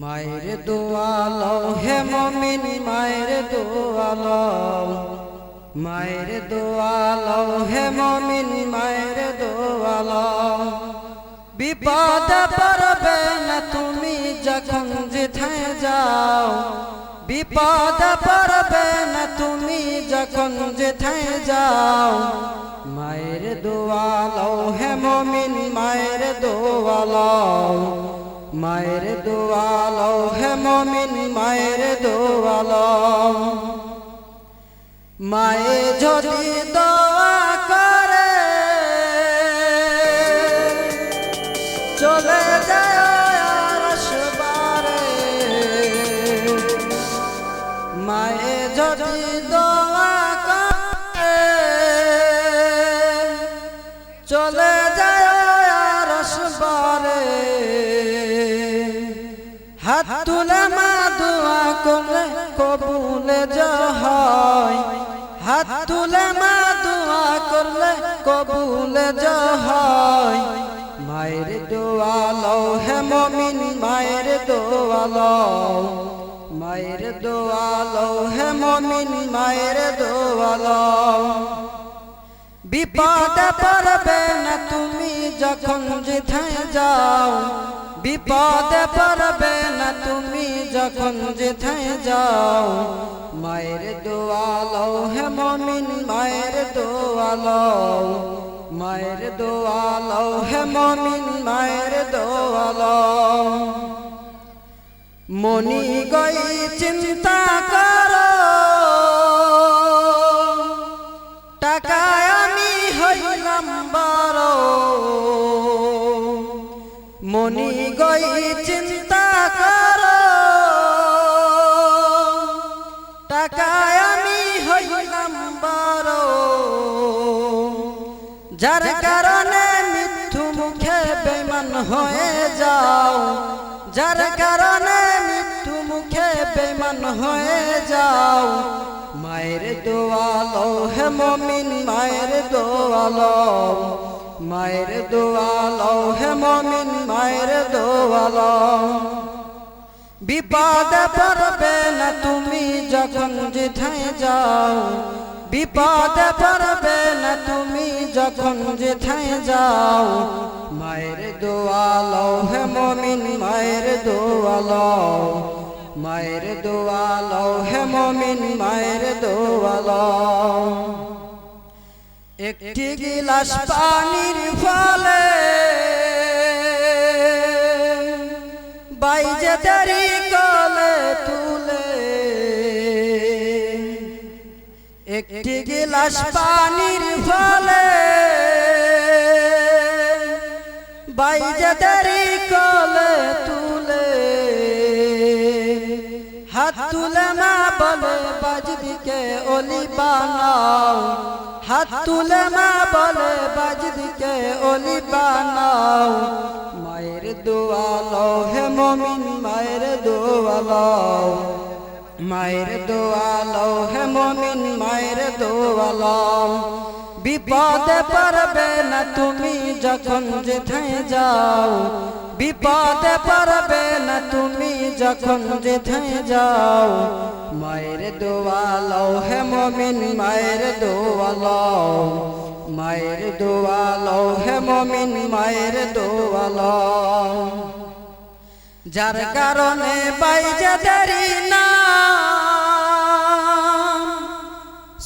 মায়ের দোয়ালো, হে মমিন, মায়ের দোয়ালো। মায়ের দোয়ালো, হে মমিন, মায়ের দোয়ালো। বিপদ পড়বে না তুমি যখন যেথায় যাও। বিপদ পড়বে না তুমি যখন যেথায় যাও। মায়ের দোয়ালো, হে মমিন, মায়ের দোয়ালো। মায়ের দোয়ালো, হে মমিন, মায়ের দোয়ালো। মায়ে যদি দোয়া করে, চলে যায় মায়ে যদি দোয়া তুলে মা দোয়া কবুলে হয় মায়ের দোয়ালো হে মমিন, মায়ের দোয়ালো। মায়ের দোয়ালো হে মমিন, মায়ের দোয়ালো। বিপদে পড়বে না তুমি যখন যেথায় যাও। বিপদে পড়বে না তুমি যখন যেথায় যাও। মায়ের দোয়ালো হে মমিন মায়ের দোয়ালো মায়ের দোয়ালো হে মমিন মায়ের দোয়ালো মনি গই চিন্তা করো, টাকায় আমি হইলাম বড় মনি গই চিন্তা করো, টাকায় আমি হইলাম বড় যার কারণে মৃত্যু মুখে বেমান হয়ে যাও। যার কারণে মৃত্যু মুখে বেমান হয়ে যাও। মায়ের দোয়ালো, হে মমিন, মায়ের দোয়ালো। মায়ের দোয়ালো, হে মমিন, মায়ের দোয়ালো। বিপদে পড়বে না তুমি যখন যেথায় যাও। বিপদে পড়বে না তুমি যখন যেথায় যাও। মায়ের দোয়ালো হে মমিন, মায়ের দোয়ালো। মায়ের দোয়ালো হে মমিন, মায়ের দোয়ালো। একটি গিলাস পানির ফলে বাইজে দারি একটি গিলাস পানির ফলে বাইজে দারি কলে তুলে। হাত তুলে না বলে বাজদিকে অলি বানাও। হাত তুলে না বলে বাজদিকে অলি বানাও। মায়ের দোয়ালো হে মমিন মায়ের দোয়ালো। মায়ের দোয়ালো হে মমিন দোয়ালো বিপদে পড়বে না তুমি যখন যেথায় যাও। বিপদে পড়বে না তুমি যখন যেথায় যাও। মায়ের দোয়ালো হে মমিন, মায়ের দোয়ালো মায়ের দোয়ালো হে মমিন, মায়ের দোয়ালো যার কারণে বাইজে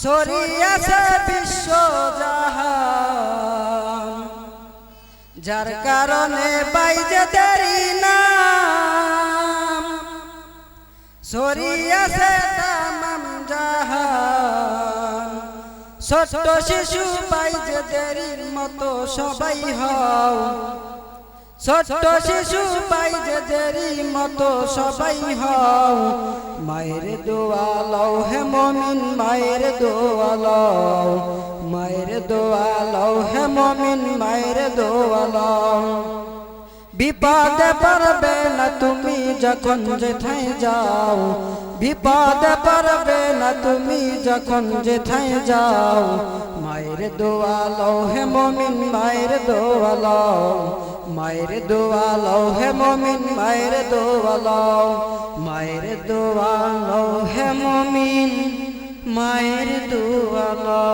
সরিয়াছে বিশ্ব যার কারণে বাইজে দেরি না। সরিয়াছে তামাম জাহান। ছোট্ট শিশু বাইজে দেরির মতো সবাই হও। ছোট্ট শিশু বাইজে দেরি মতো সবাই হও। মায়ের দোয়ালো হে মমিন, মায়ের দোয়ালো মায়ের দোয়ালো হে মমিন, মায়ের দোয়ালো বিপদে পড়বে না তুমি যখন যেথায় যাও। বিপদে পড়বে না তুমি যখন যেথায় যাও। মায়ের দোয়ালো হে মমিন, মায়ের দোয়ালো মায়ের দোয়ালো হে মমিন মায়ের দোয়ালো। মায়ের দোয়ালো হে মমিন মায়ের দোয়ালো।